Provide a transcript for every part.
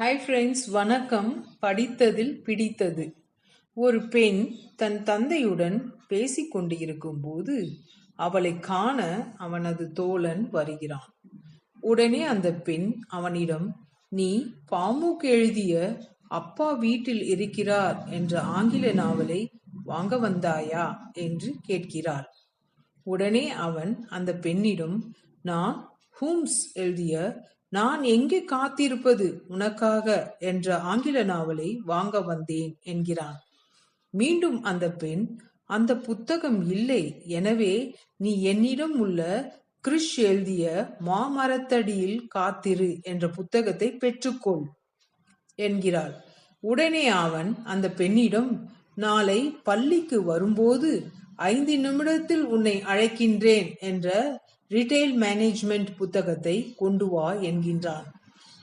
Hi friends வணக்கம். படித்ததில் பிடித்தது. ஒரு பெண் தன் தந்தையுடன் பேசிக் கொண்டிருக்கும் போது அவளை காண அவனது தோழன் வருகிறான். உடனே அந்த பெண் அவனிடம் நீ பாமுக்கு எழுதிய அப்பா வீட்டில் இருக்கிறார் என்ற ஆங்கில நாவலை வாங்க வந்தாயா? என்று கேட்கிறார் உடனே அவன் அந்த பெண்ணிடம் நான் ஹூம்ஸ் எழுதிய நான் எங்கே காத்திருப்பது உனக்காக என்ற ஆங்கில நாவலை வாங்க வந்தேன் என்கிறான். மீண்டும் அந்த பெண் அந்த புத்தகம் இல்லை எனவே நீ என்னிடம் உள்ள கிறிஷ் எழுதிய மாமரத்தடியில் காத்திரு என்ற புத்தகத்தை பெற்றுக்கொள் என்கிறாள். உடனே அவன் அந்த பெண்ணிடம் நாளை பள்ளிக்கு வரும்போது ஐந்து நிமிடத்தில் உன்னை அழைக்கின்றேன் என்ற ரிட்டைல் மேனேஜ்மெண்ட் புத்தகத்தை கொண்டு வா என்கின்றான்.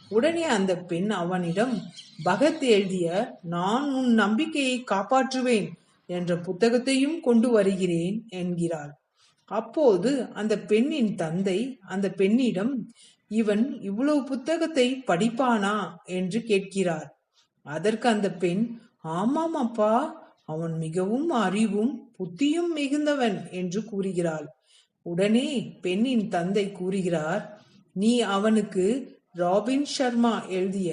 உடனே அந்த பெண் அவனிடம் பகத் எழுதிய நான் உன் நம்பிக்கையை காப்பாற்றுவேன் என்ற புத்தகத்தையும் கொண்டு வருகிறேன் என்கிறாள். அப்போது அந்த பெண்ணின் தந்தை அந்த பெண்ணிடம் இவன் இவ்வளவு புத்தகத்தை படிப்பானா? என்று கேட்கிறார். அதற்கு அந்த பெண் ஆமாம் அப்பா அவன் மிகவும் அறிவும் புத்தியும் மிகுந்தவன் என்று கூறுகிறாள். உடனே பெண்ணின் தந்தை கூறுகிறார் நீ அவனுக்கு ராபின் சர்மா எழுதிய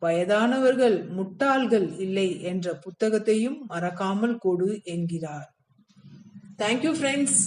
வயதானவர்கள் முட்டாள்கள் இல்லை என்ற புத்தகத்தையும் மறக்காமல் கொடு என்கிறார். Thank you friends